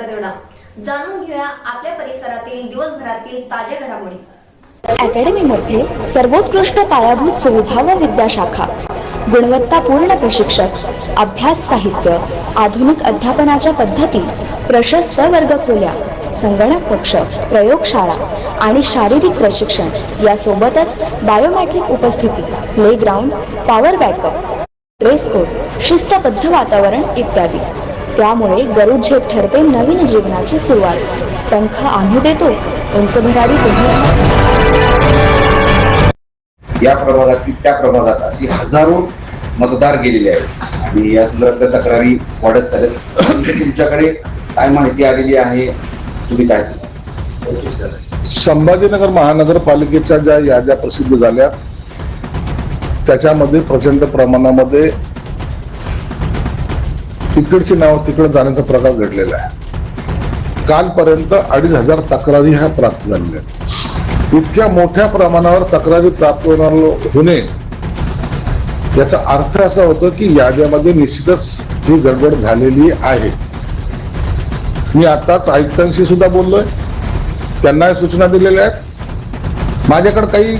जाणून घेऊया आपल्या परिसरातील दिवसभरातील ताज्या घडामोडी. अकॅडमीमध्ये सर्वोत्कृष्ट पायाभूत सुविधा व विद्याशाखा गुणवत्तापूर्ण प्रशिक्षक अभ्यास साहित्य आधुनिक अध्यापनाच्या पद्धती प्रशस्त वर्गखोल्या संगणक कक्ष प्रयोगशाळा आणि शारीरिक प्रशिक्षण यासोबतच बायोमॅट्रिक उपस्थिती playground power backup dress code शिस्तबद्ध वातावरण इत्यादी. त्यामुळे गरुड झेप ठरते नवीन जीवनाची सुरुवात. पंख आम्ही देतो उंच भरारी तुम्ही या प्रभागातील त्या प्रभागात अशी हजारो मतदार गेलेले आहेत. आणि या संदर्भातल्या तक्रारी वाढत चालेल तुमच्याकडे काय माहिती आलेली आहे? तुम्ही काय सांगा संभाजीनगर महानगरपालिकेच्या ज्या याद्या प्रसिद्ध झाल्या त्याच्यामध्ये प्रचंड प्रमाणामध्ये तिकडची नाव तिकडे जाण्याचा प्रकार घडलेला आहे. कालपर्यंत अडीच हजार तक्रारी ह्या प्राप्त झालेल्या आहेत. इतक्या मोठ्या प्रमाणावर तक्रारी प्राप्त होणार होणे याचा अर्थ असा होतो की याद्यामध्ये निश्चितच ही गडबड झालेली आहे. मी आताच आयुक्तांशी सुद्धा बोललोय. त्यांना सूचना दिलेल्या आहेत. माझ्याकडे काही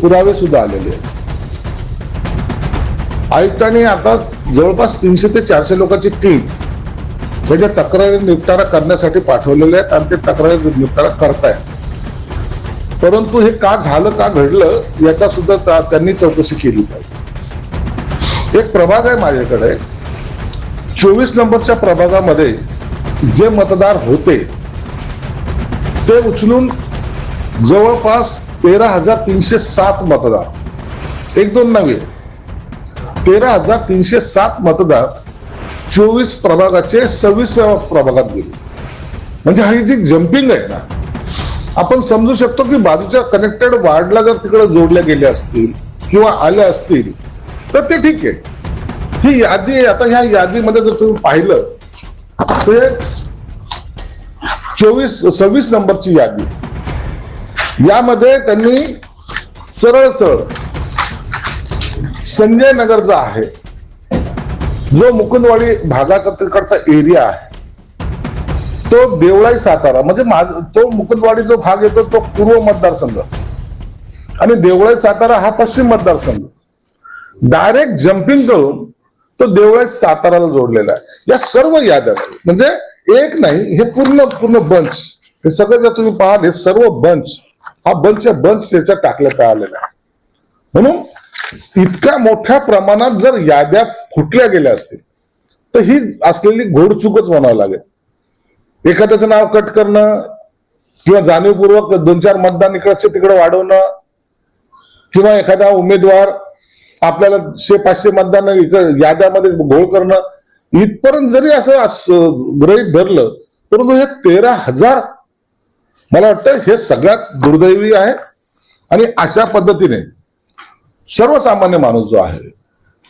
पुरावे सुद्धा आलेले आहेत. आयुक्तांनी आता जवळपास तीनशे ते चारशे लोकांची टीम त्याच्या तक्रारी निपटारा करण्यासाठी पाठवलेले आहेत आणि ते तक्रारी निपटारा करतायत. परंतु हे का झालं का घडलं याचा सुद्धा त्या- त्यांनी चौकशी केली पाहिजे. एक प्रभाग आहे माझ्याकडे. चोवीस नंबरच्या प्रभागामध्ये जे मतदार होते ते उचलून जवळपास तेरा हजार तीनशे सात मतदार एक दोन नव्हे तेरा हजार तीनशे सात मतदार चोवीस प्रभागाचे सव्वीस प्रभागात गेले. म्हणजे ही जी जम्पिंग आहे ना आपण समजू शकतो की बाजूच्या कनेक्टेड वार्डला जर तिकडे जोडल्या गेल्या असतील किंवा आल्या असतील तर ते ठीक आहे. ही यादी आता ह्या यादीमध्ये जर तुम्ही पाहिलं ते चोवीस सव्वीस नंबरची यादी यामध्ये त्यांनी सरळ सरळ संजय नगर जो आहे. जो मुकुंदवाडी भागाचा तिकडचा एरिया आहे. तो देवळाई सातारा म्हणजे माझ तो मुकुंदवाडी जो भाग येतो तो पूर्व मतदारसंघ. आणि देवळाई सातारा हा पश्चिम मतदारसंघ. डायरेक्ट जम्पिंग करून तो देवळाई साताराला जोडलेला आहे. या सर्व याद्या म्हणजे एक नाही हे पूर्ण पूर्ण बंच हे सगळं जर तुम्ही पाहाल हे सर्व बंच हा बंच बंच त्याच्यात टाकण्यात आलेला आहे. म्हणून इतक्या मोठ्या प्रमाणात जर याद्या फुटल्या गेल्या असतील तर ही असलेली घोडचूकच म्हणावं लागेल. एखाद्याचं नाव कट करणं किंवा जाणीवपूर्वक दोन चार मतदान इकडचे तिकडे वाढवणं किंवा एखादा उमेदवार आपल्याला शे पाचशे मतदान याद्यामध्ये घोळ करणं इथपर्यंत जरी असं ग्रहित गृहीत धरलं परंतु हे तेरा हजार मला वाटतं हे सगळ्यात दुर्दैवी आहे आणि अशा पद्धतीने सर्वसामान्य माणूस जो आहे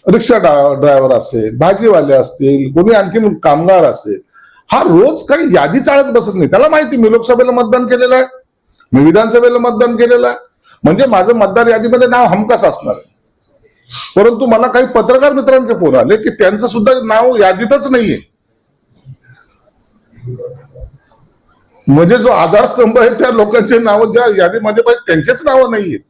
रिक्षा ड्रायव्हर असेल भाजीवाले असतील कोणी आणखीन कामगार असेल हा रोज काही यादी चाळत बसत नाही. त्याला माहिती मी लोकसभेला मतदान केलेलं आहे मी विधानसभेला मतदान केलेलं आहे. म्हणजे माझं मतदार यादीमध्ये नाव हमखास असणार आहे. परंतु मला काही पत्रकार मित्रांचे फोन आले की त्यांचं सुद्धा नाव यादीतच नाहीये. म्हणजे जो आधारस्तंभ आहे त्या लोकांचे नाव ज्या यादीमध्ये पाहिजे त्यांचेच नावं नाहीयेत.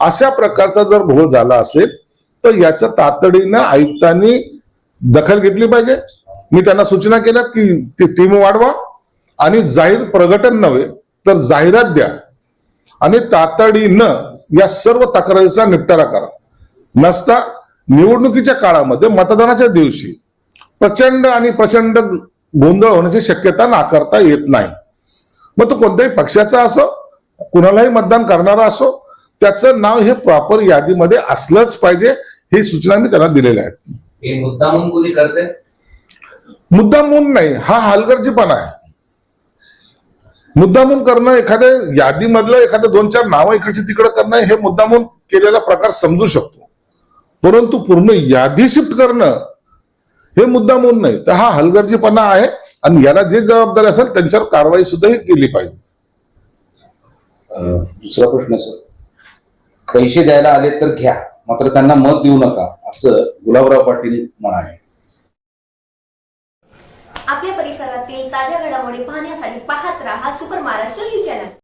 अशा प्रकारचा जर घोळ झाला असेल तर याच्या तातडीनं आयुक्तांनी दखल घेतली पाहिजे. मी त्यांना सूचना केल्या की ती टीम वाढवा आणि जाहीर प्रकटन नव्हे तर जाहिरात द्या. आणि तातडीनं या सर्व तक्रारीचा निपटारा करा. नसता निवडणुकीच्या काळामध्ये मतदानाच्या दिवशी प्रचंड आणि प्रचंड गोंधळ होण्याची शक्यता नाकारता येत नाही. मग तो कोणत्याही पक्षाचा असो कुणालाही मतदान करणारा असो त्याचं नाव हे प्रॉपर यादीमध्ये असलंच पाहिजे. ही सूचना मी त्यांना दिलेल्या आहेत. हे मुद्दा म्हणून कोणी करते? नाही हा हलगर्जीपणा आहे. मुद्दामून करणं एखाद्या यादीमधलं एखादं दोन चार नावं इकडची तिकडं करणं हे मुद्दामून केलेला प्रकार समजू शकतो. परंतु पूर्ण यादी शिफ्ट करणं हे मुद्दामून नाही. तर हा हलगर्जीपणा आहे आणि याला जे जबाबदारी असेल त्यांच्यावर कारवाई सुद्धा ही केली पाहिजे. दुसरा प्रश्न सर. पैसे द्यायला आले तर घ्या. मात्र त्यांना मत देऊ नका असं गुलाबराव पाटील म्हणाले. आपल्या परिसरातील ताज्या घडामोडी पाहण्यासाठी पाहत राहा सुपर महाराष्ट्र न्यूज चॅनल.